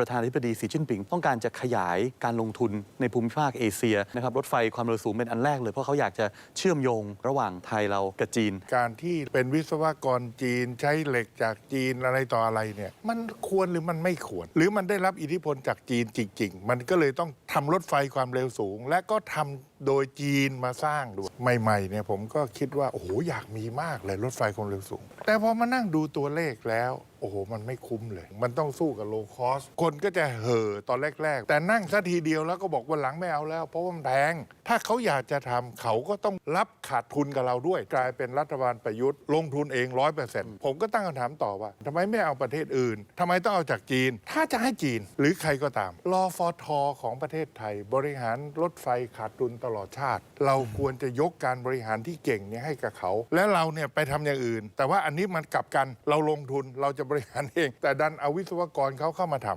ประธานาธิบดีสีจิ้นผิง ต้องการจะขยายการลงทุนในภูมิภาคเอเชียนะครับรถไฟความเร็วสูงเป็นอันแรกเลยเพราะเขาอยากจะเชื่อมโยงระหว่างไทยเรากับจีน การที่เป็นวิศวกรจีนใช้เหล็กจากจีนอะไรต่ออะไรเนี่ยมันควรหรือมันไม่ควร หรือมันได้รับอิทธิพลจากจีนจริง ๆ มันก็เลยต้องทำรถไฟความเร็วสูง และก็ทำโดยจีนมาสร้างด้วยใหม่ๆเนี่ยผมก็คิดว่าโอ้โหอยากมีมากเลยรถไฟความเร็วสูง แต่พอมานั่งดูตัวเลขแล้ว โอ้โห มันไม่คุ้มเลย มันต้องสู้กับโลคอส คนก็จะเห่อตอนแรก ๆ แต่นั่งซะทีเดียวแล้วก็บอกวันหลังไม่เอาแล้ว เพราะว่ามันแพง ถ้าเขาอยากจะทำเขาก็ต้องรับขาดทุนกับเราด้วย กลายเป็นรัฐบาลประยุทธ์ ลงทุนเองร้อยเปอร์เซ็นต์ผมก็ตั้งคำถามต่อว่าทำไมไม่เอาประเทศอื่นทำไมต้องเอาจากจีน ถ้าจะให้จีนหรือใครก็ตามรอฟอทอของประเทศไทย บริหารรถไฟขาดทุนตลอดชาติ เราควรจะยกการบริหารที่เก่งเนี่ยให้กับเขา และเราเนี่ยไปทำอย่างอื่น แต่ว่าอันนี้มันกลับกันเราลงทุนเราจะริหารเอง แต่ดันเอาวิศวกรเขาเข้ามาทำ